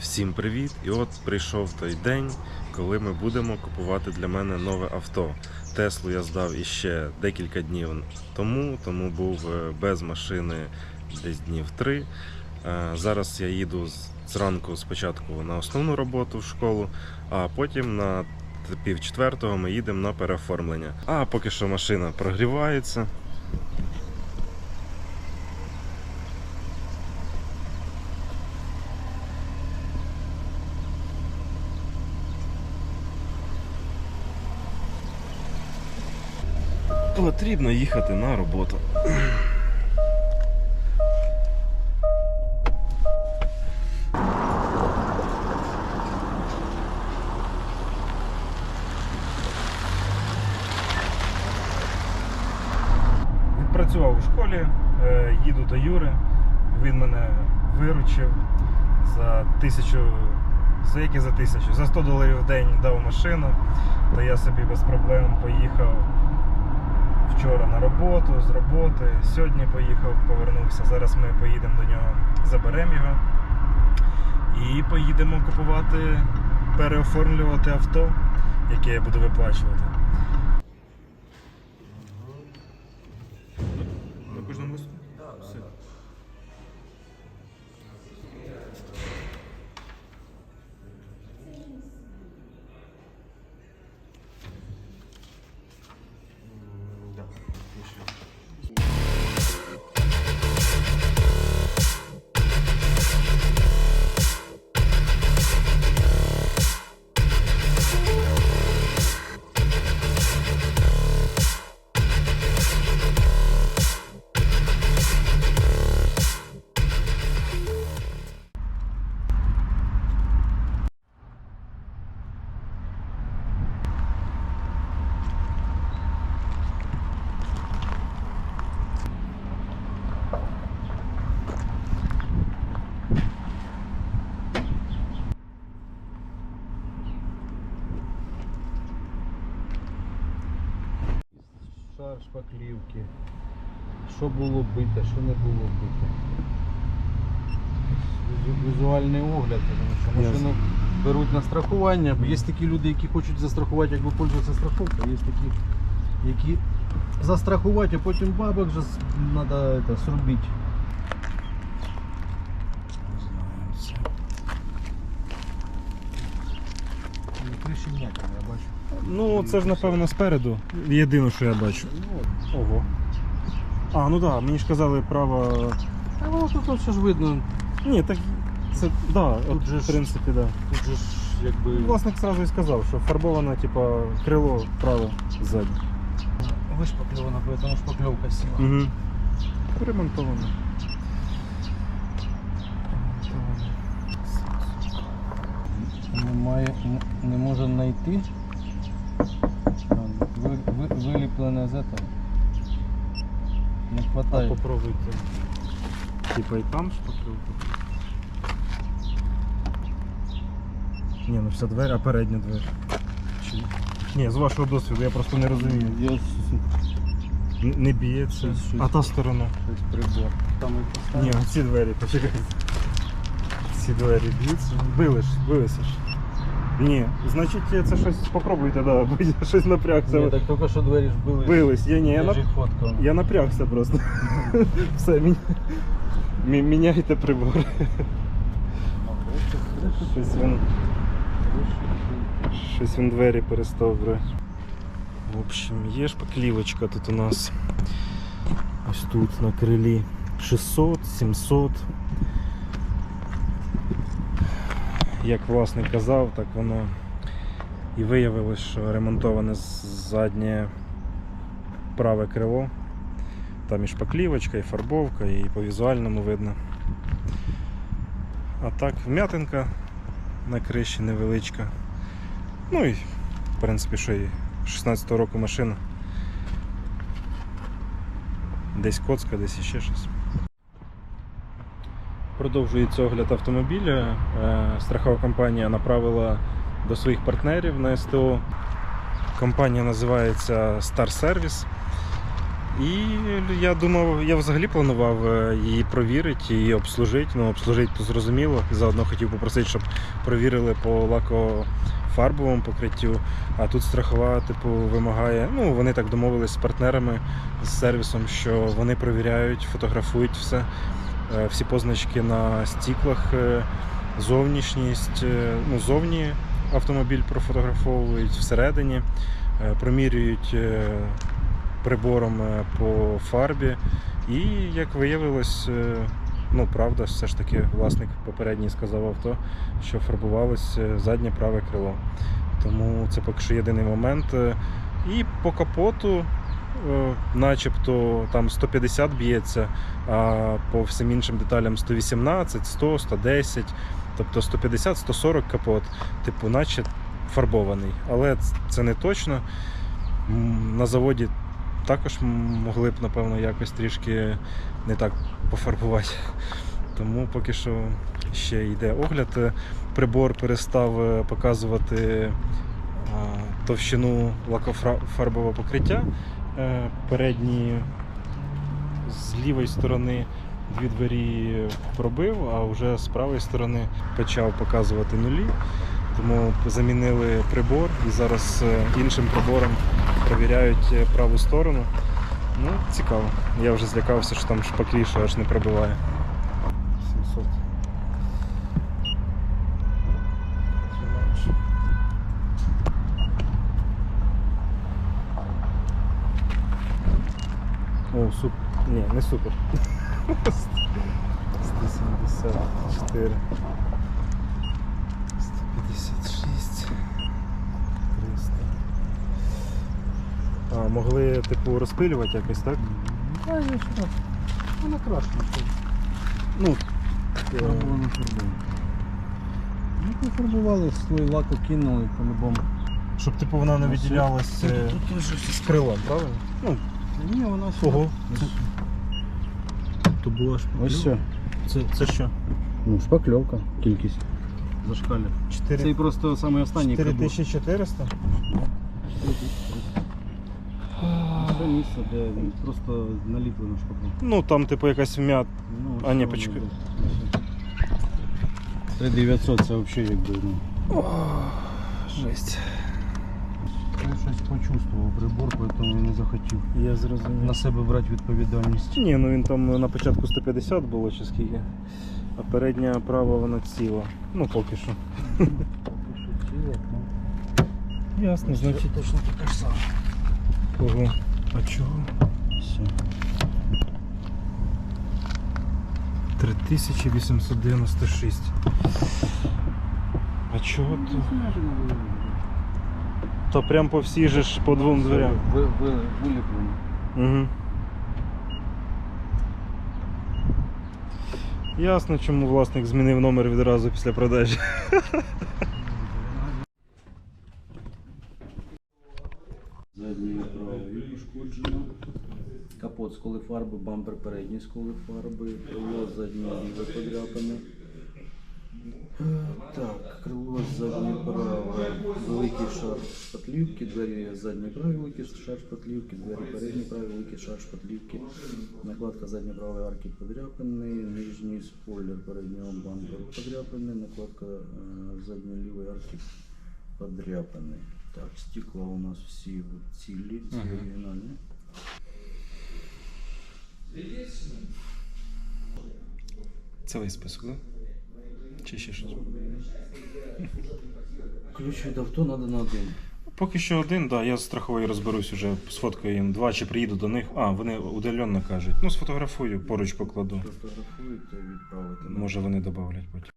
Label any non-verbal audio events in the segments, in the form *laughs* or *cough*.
Всім привіт! І от прийшов той день, коли ми будемо купувати для мене нове авто. Теслу я здав іще декілька днів тому, тому був е, без машини десь днів три. Е, Зараз я їду зранку спочатку на основну роботу в школу, а потім на пів четвертого ми їдемо на переоформлення. А поки що машина прогрівається. Потрібно їхати на роботу. Відпрацював у школі, е, їду до Юри. Він мене виручив за тисячу. За які за тисячу? За 100 доларів в день дав машину, то я собі без проблем поїхав вчора на роботу, з роботи. Сьогодні поїхав, повернувся. Зараз ми поїдемо до нього, заберемо його. І поїдемо купувати, переоформлювати авто, яке я буду виплачувати. Шпаклівки. Що було бите, що не було бите. Візуальний огляд, тому що машину беруть на страхування. Є такі люди, які хочуть застрахувати, якби пользуватися страховкою, є такі, які застрахувати, а потім бабок вже треба срубити. На криші ніякого, я бачу. Ну, це ж напевно спереду. Єдине, що я бачу. Ну, Ого. А, ну так, да, мені ж казали право. а воно тут все ж видно. Ні, так це да, от, же в ж- принципі, да. Тут же ж якби. Власник сразу і сказав, що фарбоване, типа, крило право ззаді. Вишпакльована, поэтому шпакльовка сіла. Угу. Ремонтовано. Немає, не, не може знайти. А, Ви, ви, виліплене з этого. Не А хватає. попробуйте. Типа і там шпаклювати. Ні, ну вся двері, а передня двері. Чи... Ні, з вашого досвіду, я просто не розумію. Я Н- Не б'ється. Щось- щось. А та сторона. щось прибор. Там і поставив. Ні, ці двері, почекайте. Ці двері б'ються. Били ж, билися ж. Ні, значить це щось попробуйте, да, *laughs* бо я щось напрягся. Ні, так тільки що двері ж били. Бились, я ні, я, нап... я напрягся просто. *laughs* Все, мі- міняйте прибори. Щось він, щось він двері перестовбує. В общем, є шпаклівочка тут у нас. Ось тут на крилі 600, 700. Як власник казав, так воно і виявилось, що ремонтоване заднє праве крило. Там і шпаклівочка, і фарбовка, і по візуальному видно. А так, вм'ятинка на криші невеличка. Ну і, в принципі, що і 16-го року машина. Десь коцка, десь іще щось. Продовжується огляд автомобіля. Е, Страхова компанія направила до своїх партнерів на СТО. Компанія називається Star Service. І я думав, я взагалі планував е, її провірити і обслужити. Ну, обслужити то зрозуміло. Заодно хотів попросити, щоб провірили по лакофарбовому покриттю. А тут страхова, типу, вимагає. Ну, вони так домовились з партнерами з сервісом, що вони провіряють, фотографують все, всі позначки на стіклах, е, зовнішність, е, ну, зовні автомобіль профотографовують всередині, е, промірюють е, прибором е, по фарбі. І як виявилось, е, ну правда, все ж таки власник попередній сказав авто, що фарбувалось е, заднє праве крило. Тому це поки що єдиний момент. Е, І по капоту, е, начебто там 150 б'ється, а по всім іншим деталям 118, 100, 110, тобто 150-140 капот, типу, наче фарбований. Але це не точно. На заводі також могли б, напевно, якось трішки не так пофарбувати. Тому поки що ще йде огляд. Е, Прибор перестав е, показувати товщину лакофарбового покриття. Е, Передні з лівої сторони дві двері пробив, а вже з правої сторони почав показувати нулі. Тому замінили прибор і зараз е, іншим прибором перевіряють е, праву сторону. Ну, цікаво. Я вже злякався, що там шпакліше аж не пробиває. 700. О, супер. Ні, не супер. 174. 156. 300. А, могли, типу, розпилювати якось, так? Да, я що? Вона що? Ну, е, Фарбована фарбована. Ну, пофарбували, слой лаку кинули по-любому. щоб типу вона не Ну, виділялась е, з крилом, правильно? Ну, Ні, вона сюди. Ого. То була ж. Ось все. Це, це що? Ну, шпакльовка, кількість. Зашкалює. 4, Це просто самий останній прибор. 4400? Це місце, де просто наліплено шпаклю. Ну, там, типу, якась вм'ят. Ну, А, ні, почекай. 3900 це взагалі якби, ну. Жесть. Я щось почувствував прибор, тому і не захотів Я зрозумів. на себе брати відповідальність. Ні, ну він там на початку 150 було чи скільки. А передня права вона ціла. Ну, поки що. Поки що ціла, ну. Ясно, значить. точно така ж сама. Ого. А чого? Все. 3896. А чого то? То прям по всій же ж по двом дверям. Ви, ви, виліплено. Угу. Ясно, чому власник змінив номер відразу після продажі. Заднє праве. Капот з коли фарби, бампер передній з коли фарби, крило заднє ліве подряпане. Е, Так, крило заднє праве, великий шар шпатлівки, двері заднє праве, великий шар шпатлівки, двері передні праве, великий шар шпатлівки, накладка заднє правої арки подряпаний, нижній спойлер переднього бамперу подряпаний, накладка е, задньої лівої арки подряпаний. Так, стекла у нас всі цілі, ці Ага. оригінальні. Це весь список, так? Чи ще щось? Ключ від авто треба на один. Поки що один, да, я з страховою розберусь уже, сфоткаю їм два, чи приїду до них. А, вони удаленно кажуть. Ну, сфотографую, поруч покладу. На- Може вони додавлять потім.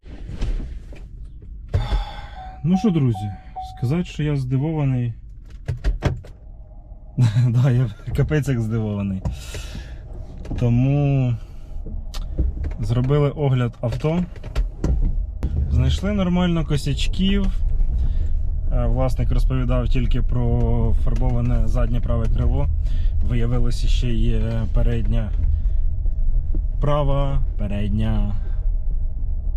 Ну що, друзі, сказати, що я здивований. *laughs* да, я капець як здивований. Тому зробили огляд авто. Знайшли нормально косячків. Е, Власник розповідав тільки про фарбоване заднє праве крило. Виявилося, ще є передня права, передня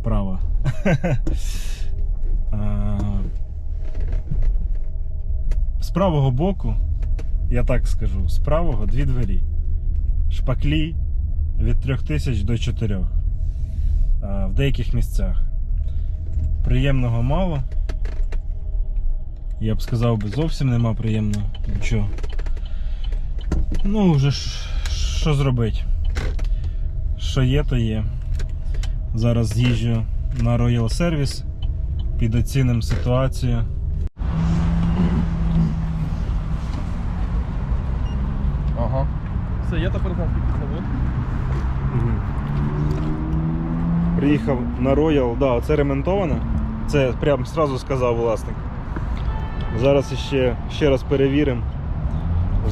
права. *laughs* З правого боку, я так скажу, з правого дві двері. шпаклі від 3000 до 4 в деяких місцях. Приємного мало. Я б сказав би зовсім нема приємного нічого. Ну, вже ж, що зробити? Що є, то є. Зараз з'їжджу на Royal Service, підоцінимо ситуацію. Ага. Все, я тепер знав, скільки це. Приїхав на Royal, да, це ремонтоване. Це прям сразу сказав власник. Зараз ще, ще раз перевіримо.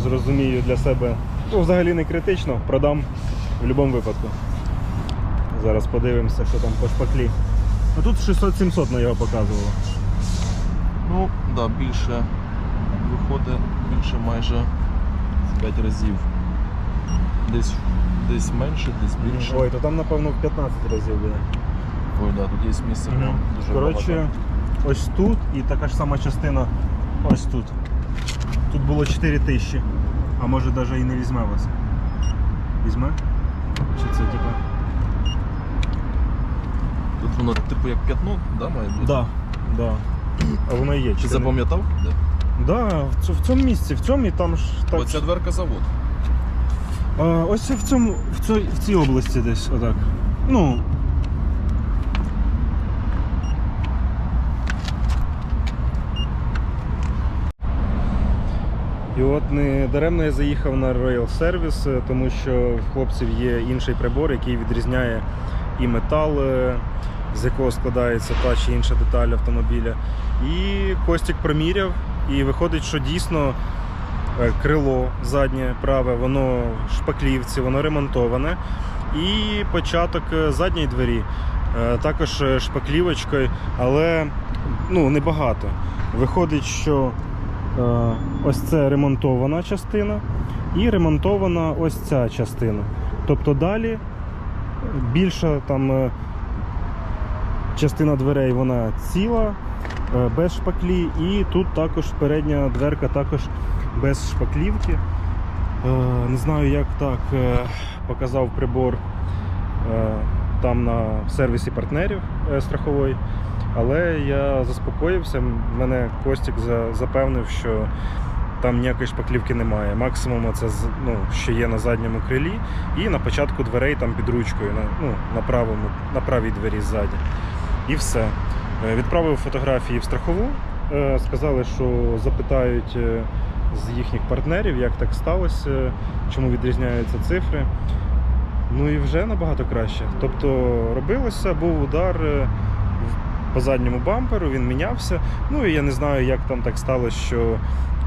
Зрозумію для себе. Ну, взагалі не критично, продам в будь-якому випадку. Зараз подивимося, що там по шпаклі. А тут 600-700 на його показувало. Ну, да, більше виходить більше майже в 5 разів. Десь, десь менше, десь більше. Ой, то там напевно в 15 разів буде. Ой, да, тут є місце прям дуже Коротше, багато. ось тут і така ж сама частина ось тут. Тут було 4 тисячі, а може навіть і не візьме вас. Візьме? Чи це типа? Тут воно типу як п'ятно, да, має бути? Да, да. А воно є. Чи Чи запам'ятав? Де? Да, в, ц- в цьому місці, в цьому і там ж так. Оця дверка завод. А, ось в цьому, в цій, в цій області десь, отак. Ну. І от не даремно я заїхав на Royal Service, е, тому що в хлопців є інший прибор, який відрізняє і метал, е, з якого складається та чи інша деталь автомобіля. І Костік проміряв, і виходить, що дійсно е, крило заднє праве, воно в шпаклівці, воно ремонтоване. І початок задньої двері також шпаклівочкою, але ну, небагато. Виходить, що ось це ремонтована частина і ремонтована ось ця частина. Тобто далі більша там е, частина дверей вона ціла, е, без шпаклі, і тут також передня дверка також без шпаклівки. Е, Не знаю, як так е, показав прибор е, там на сервісі партнерів е, страхової. Але я заспокоївся, мене Костік запевнив, що там ніякої шпаклівки немає. Максимум це ну, що є на задньому крилі, і на початку дверей там під ручкою, на, ну, на, правому, на правій двері ззаді. І все. Е, Відправив фотографії в страхову. е, Сказали, що запитають е, з їхніх партнерів, як так сталося, чому відрізняються цифри. Ну і вже набагато краще. Тобто робилося, був удар по задньому бамперу, він мінявся. Ну і я не знаю, як там так сталося, що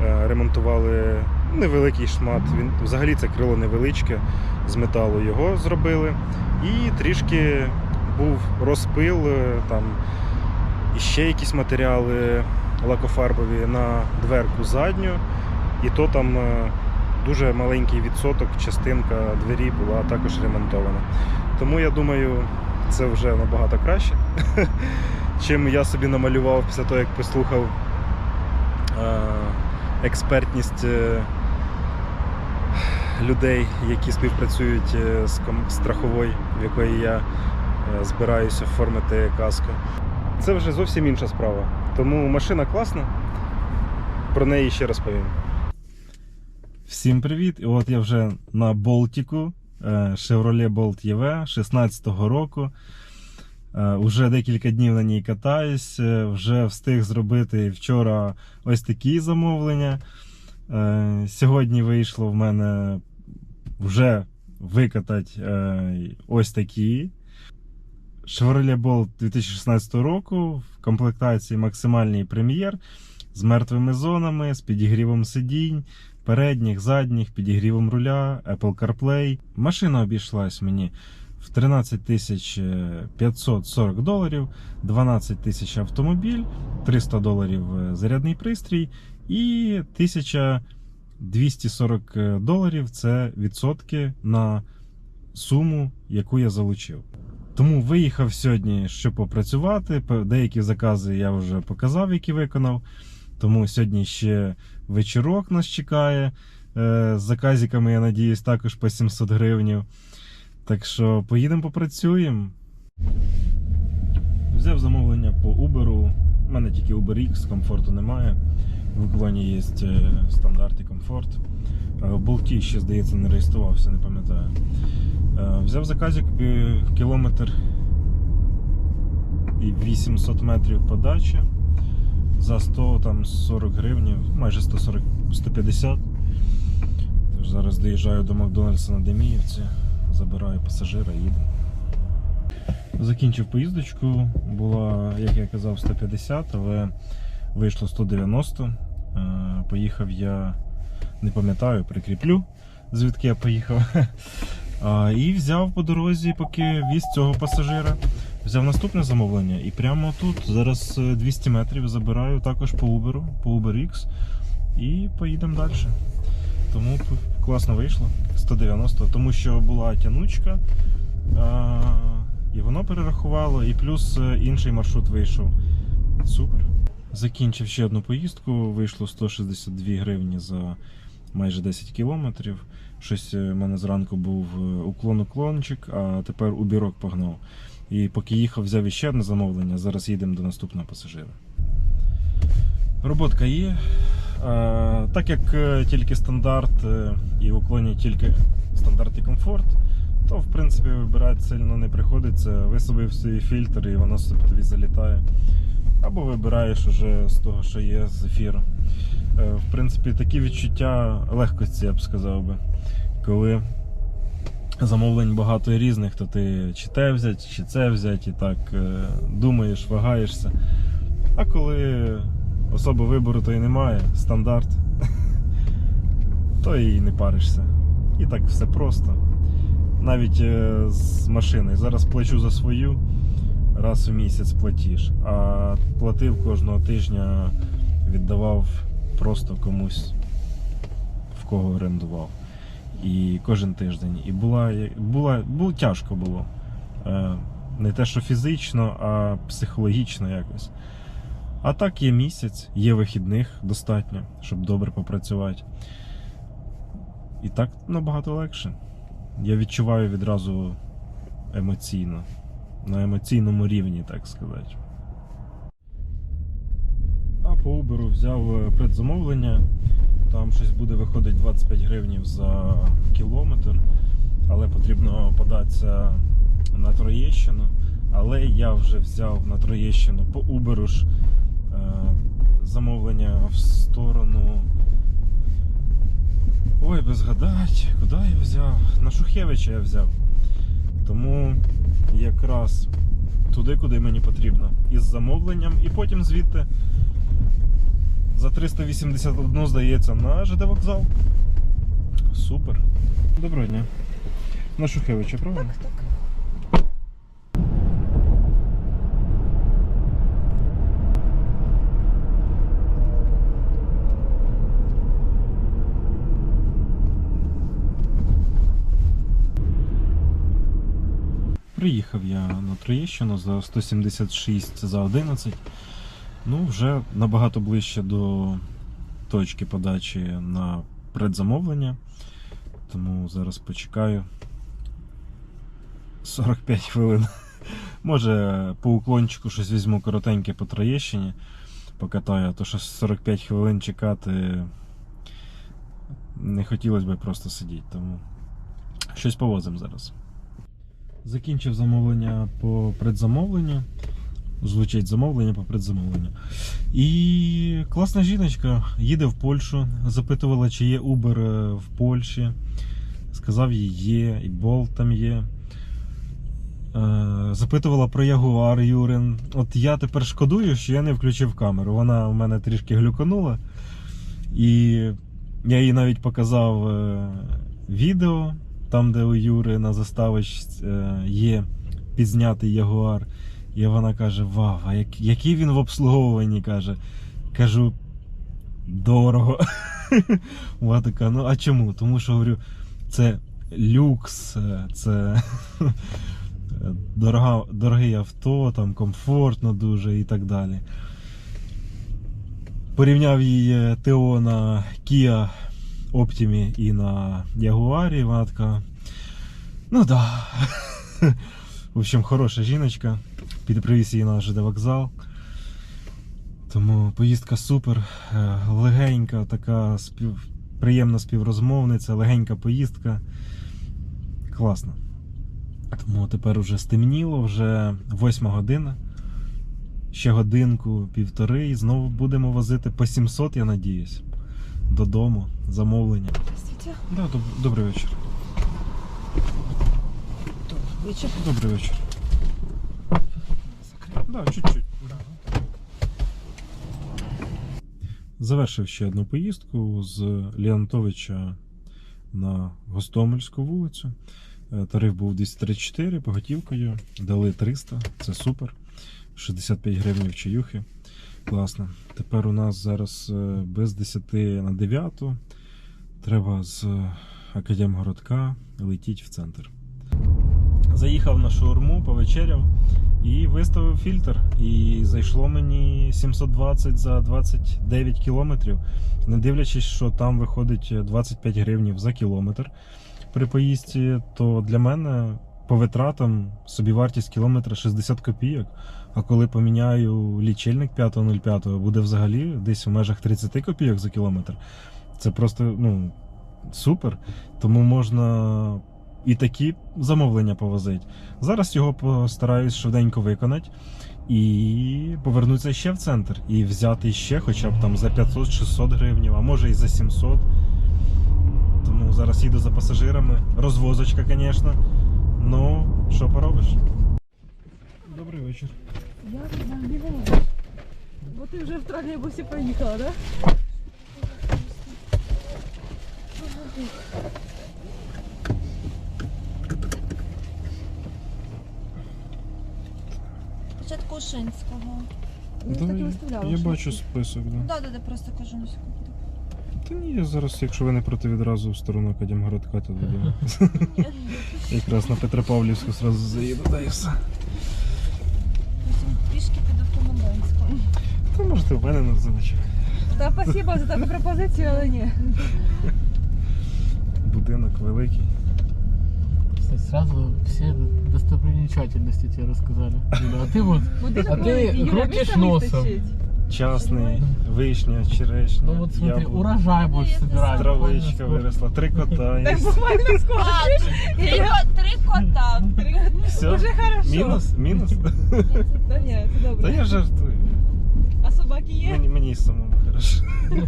е, ремонтували невеликий шмат. Він взагалі це крило невеличке з металу його зробили. І трішки був розпил, е, там і ще якісь матеріали лакофарбові на дверку задню. І то там е, дуже маленький відсоток, частинка двері була також ремонтована. Тому я думаю, це вже набагато краще, *laughs* чим я собі намалював після того, як послухав е, експертність е, людей, які співпрацюють е, з страховою, в якої я збираюся оформити каску. Це вже зовсім інша справа. Тому машина класна. Про неї ще розповім. Всім привіт! І от я вже на Болтіку Chevrolet Bolt EV 16-го року. Е, Уже декілька днів на ній катаюсь. е, Вже встиг зробити вчора ось такі замовлення. Е, Сьогодні вийшло в мене вже викатати е, ось такі. Chevrolet Bolt 2016 року в комплектації максимальний прем'єр з мертвими зонами, з підігрівом сидінь, передніх, задніх, підігрівом руля, Apple CarPlay. Машина обійшлась мені в 13 540 доларів, 12 тисяч автомобіль, 300 доларів зарядний пристрій і 1240 доларів це відсотки на суму, яку я залучив. Тому виїхав сьогодні, щоб попрацювати. Деякі закази я вже показав, які виконав. Тому сьогодні ще вечірок нас чекає. Е, З заказиками, я надіюсь, також по 700 гривень. Так що поїдемо попрацюємо. Взяв замовлення по Uber. У мене тільки Uber X, комфорту немає. В уклоні є е, стандарт і комфорт. Е, В болті ще, здається, не реєструвався, не пам'ятаю. Е, Взяв заказик е, кілометр і 800 метрів подачі за 100 там 40 гривень, майже 140, 150. Тож зараз доїжджаю до Макдональдса на Деміївці, забираю пасажира і їду. Закінчив поїздочку, була, як я казав, 150, але вийшло 190. Е, Поїхав я, не пам'ятаю, прикріплю, звідки я поїхав. *laughs* І взяв по дорозі, поки віз цього пасажира. Взяв наступне замовлення і прямо тут зараз е, 200 метрів забираю також по Uber, по Uber X і поїдемо далі. Тому класно вийшло 190, тому що була тянучка, і воно перерахувало, і плюс е, інший маршрут вийшов. Супер. Закінчив ще одну поїздку, вийшло 162 гривні за майже 10 кілометрів. Щось е, в мене зранку був е, уклон-уклончик, а тепер у бірок погнав. І поки їхав, взяв іще одне замовлення. Зараз їдемо до наступного пасажира. Роботка є. Е, Так як е, тільки стандарт е, і в уклоні тільки стандарт і комфорт, то в принципі вибирати сильно не приходиться. Висобив свій фільтр і воно собі тобі залітає. Або вибираєш уже з того, що є з ефіру. В принципі, такі відчуття легкості, я б сказав би. Коли замовлень багато і різних, то ти чи те взять, чи це взять, і так думаєш, вагаєшся. А коли особи вибору то і немає, стандарт, *laughs* то і не паришся. І так все просто. Навіть е, з машини. Зараз плачу за свою, раз у місяць платіж, а платив кожного тижня, віддавав просто комусь, в кого орендував. І кожен тиждень. І була, була, було тяжко було. Е, Не те, що фізично, а психологічно якось. А так є місяць, є вихідних достатньо, щоб добре попрацювати. І так набагато легше. Я відчуваю відразу емоційно. На емоційному рівні, так сказати. А по Uber взяв е, предзамовлення. Там щось буде виходить 25 гривень за кілометр, але потрібно податися на Троєщину. Але я вже взяв на Троєщину по Uber замовлення в сторону. Ой, би згадати, куди я взяв? На Шухевича я взяв. Тому якраз туди, куди мені потрібно. Із замовленням, і потім звідти за 381, здається, на ЖД вокзал. Супер. Доброго дня. На Шухевича, правильно? Так, так. Приїхав я на Троєщину за 176 за 11. Ну, вже набагато ближче до точки подачі на предзамовлення. Тому зараз почекаю 45 хвилин. Може, по уклончику щось візьму коротеньке по Троєщині, покатаю, а то що 45 хвилин чекати не хотілося б просто сидіти, тому щось повозимо зараз. Закінчив замовлення по предзамовленню. Звучить замовлення по предзамовленню. І класна жіночка їде в Польщу, запитувала, чи є Uber е, в Польщі. Сказав їй є, і Bolt там є. Е, Запитувала про Ягуар Юрин. От я тепер шкодую, що я не включив камеру. Вона у мене трішки глюканула. І я їй навіть показав е, відео, там, де у Юри на заставочці е, є підзнятий Ягуар. І вона каже: Вау, а як, який він в обслуговуванні каже. Кажу, дорого. *laughs* Вона така, ну а чому? Тому що говорю, це люкс, е, це *laughs* дорога, дороге авто, там комфортно дуже і так далі. Порівняв її ТО на Kia Оптімі і на Ягуарі. Вона така. Ну да. В общем, хороша жіночка. Підпривіз її на ЖД вокзал. Тому поїздка супер. Е, Легенька, така спів... приємна співрозмовниця, легенька поїздка. Класно. Тому тепер вже стемніло, вже 8 година. Ще годинку, півтори, і знову будемо возити по 700, я надіюсь. Додому. Замовлення. Да, доб- добрий вечір. Вечер. Добрий вечір. Да, чуть-чуть. Завершив ще одну поїздку з Леонтовича на Гостомельську вулицю. Е, Тариф був 234 поготівкою. Дали 300, це супер. 65 гривень чаюхи. Класно. Тепер у нас зараз е, без 10 на 9. Треба з Академгородка летіти в центр. Заїхав на шаурму, повечеряв і виставив фільтр. І зайшло мені 720 за 29 кілометрів, не дивлячись, що там виходить 25 гривнів за кілометр при поїздці, то для мене по витратам собівартість кілометра 60 копійок. А коли поміняю лічильник 5.05, буде взагалі десь в межах 30 копійок за кілометр. Це просто ну, супер. Тому можна і такі замовлення повозити. Зараз його постараюсь швиденько виконати і повернутися ще в центр. І взяти ще хоча б там за 500-600 гривнів, а може і за 700. Тому зараз їду за пасажирами. Розвозочка, звісно. Ну, що поробиш? Добрий вечір. Я не знаю, не. Вот ты уже в троллейбусе поехала, да? Початку Ушинського. Ну, так і виставляла. я бачу список, да. Да, да, да, просто кажу на секунду. Та ні, я зараз, якщо ви не проти відразу в сторону Академгородка, то *laughs* додому. Якраз на Петропавлівську зразу заїду, да і все. Потім пішки піду по Мамбанському. Та в мене не заночувати. Та спасибо за таку пропозицію, але ні. Будинок великий. Кстати, сразу все достопримечательности тебе рассказали. Юля, а ты вот, Будинок А ти великий, Юля, крутиш місця носом. вистачить. Частний, вишня, черешня, ну вот смотри, яблуко, урожай будешь собирать. травичка виросла, три кота. Так є. буквально скоро. Три, ко- три кота. Все, Уже хорошо. мінус, мінус. Та ні, це Та добре. я жартую. Собаки є? Мені, мені самому хорошо. *laughs*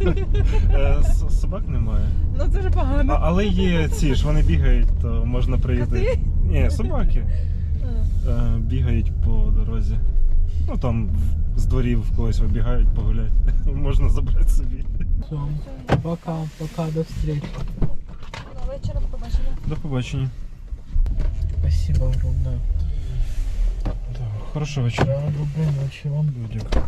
Е, Собак немає. Ну це вже А, погано. але є ці ж, вони бігають, то можна прийти. Ні, собаки е, бігають по дорозі. Ну там з дворів в когось вибігають погуляти. *laughs* Можна забрати собі. Пока, пока, до встречи. Ну, Вечором побачення. До побачення. Спасибо огромное. Хорошого вечора. Да, доброй ночи вам. Дякую.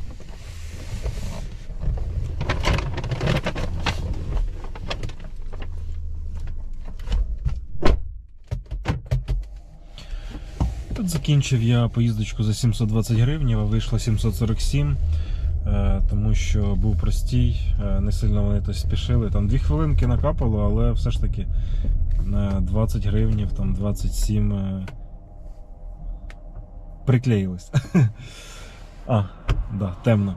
Закінчив я поїздочку за 720 гривень, а вийшло 747, е, тому що був простій, е, не сильно вони то спішили. Там дві хвилинки накапало, але все ж таки е, 20 гривень, там 27 е, приклеїлось. *laughs* А, да, темно.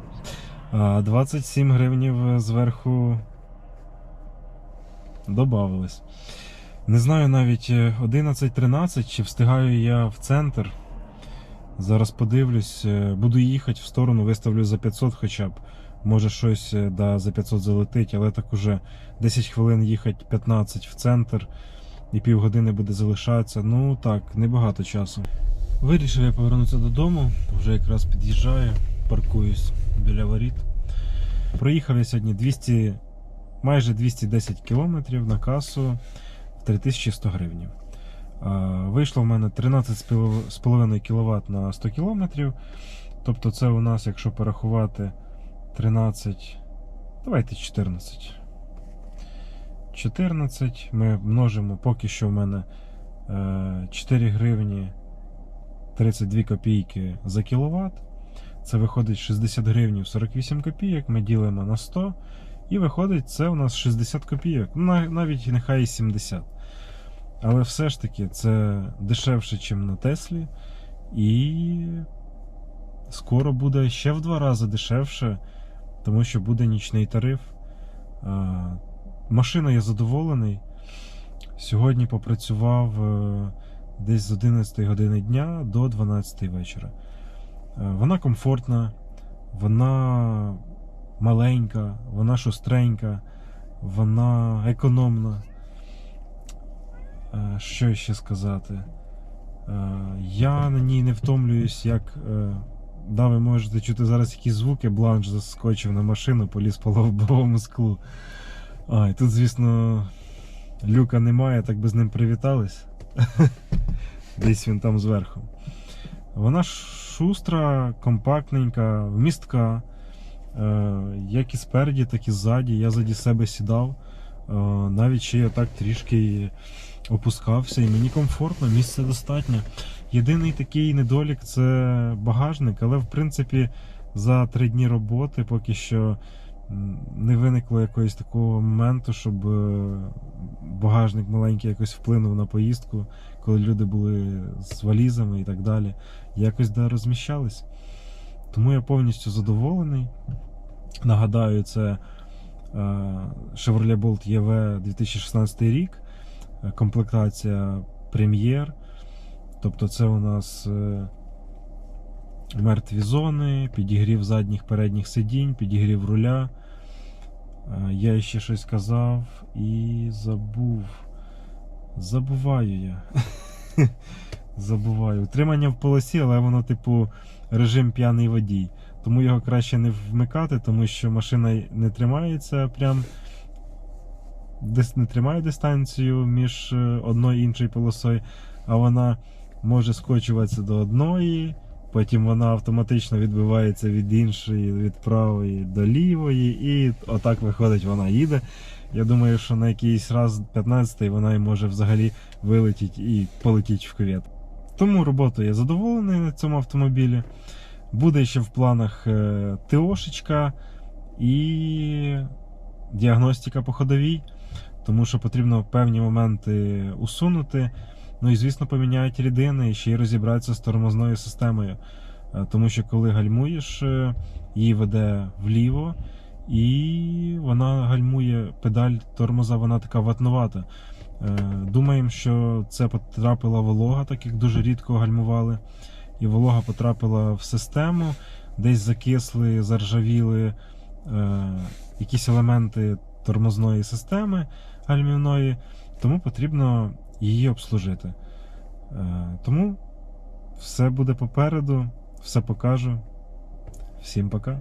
27 гривнів зверху добавилось. Не знаю навіть е, 11-13, чи встигаю я в центр. Зараз подивлюсь, е, буду їхати в сторону, виставлю за 500 хоча б. Може щось е, да, за 500 залетить, але так уже 10 хвилин їхати 15 в центр і півгодини буде залишатися. Ну так, небагато часу. Вирішив я повернутися додому, вже якраз під'їжджаю, паркуюсь біля воріт. Проїхав я сьогодні 200, майже 210 кілометрів на касу 3100 гривень. Вийшло в мене 13,5 кВт на 100 кілометрів. Тобто це у нас, якщо порахувати 13, давайте 14. 14 ми множимо, поки що в мене е, 4 гривні 32 копійки за кіловат. Це виходить 60 гривень 48 копійок. Ми ділимо на 100 І виходить, це у нас 60 копійок, ну, навіть нехай і 70. Але все ж таки це дешевше, ніж на Теслі. І скоро буде ще в два рази дешевше, тому що буде нічний тариф. Машина я задоволений. Сьогодні попрацював е, десь з 11 години дня до 12 вечора. Е, Вона комфортна, вона маленька, вона шустренька, вона економна. Е, Що ще сказати? Е, Я на ній не втомлююсь, як. е, Да, ви можете чути зараз якісь звуки, бланш заскочив на машину, поліз по лобовому склу. А, і тут, звісно, люка немає, так би з ним привітались. *laughs* Десь він там зверху. Вона шустра, компактненька, вмістка. Е, як і спереді, так і ззаді. Я ззаді себе сідав. Е, навіть ще я так трішки опускався, і мені комфортно, місця достатньо. Єдиний такий недолік це багажник, але в принципі за три дні роботи поки що не виникло якогось такого моменту, щоб е, багажник маленький якось вплинув на поїздку, коли люди були з валізами і так далі. Якось де розміщались. Тому я повністю задоволений. Нагадаю, це е, Chevrolet Bolt EV 2016 рік, е, комплектація прем'єр. Тобто це у нас е, мертві зони, підігрів задніх передніх сидінь, підігрів руля. Я ще щось казав і забув. Забуваю я. *laughs* Забуваю. Утримання в полосі, але воно, типу, режим п'яний водій. Тому його краще не вмикати, тому що машина не тримається прям. Не тримає дистанцію між е, одною і іншою полосою, а вона може скочуватися до одної, потім вона автоматично відбивається від іншої, від правої до лівої, і отак виходить, вона їде. Я думаю, що на якийсь раз 15-й вона може взагалі вилетіти і полетіти в кювет. Тому роботою я задоволений на цьому автомобілі. Буде ще в планах е, ТОшечка і діагностика по ходовій, тому що потрібно певні моменти усунути. Ну і звісно, поміняють рідини і ще й розібратися з тормозною системою. Е, Тому що коли гальмуєш, е, її веде вліво, і вона гальмує педаль тормоза, вона така ватнувата. Е, Думаємо, що це потрапила волога, так як дуже рідко гальмували. І волога потрапила в систему, десь закисли, заржавіли е, якісь елементи тормозної системи гальмівної, тому потрібно її обслужити. Е, тому все буде попереду, все покажу. Всім пока.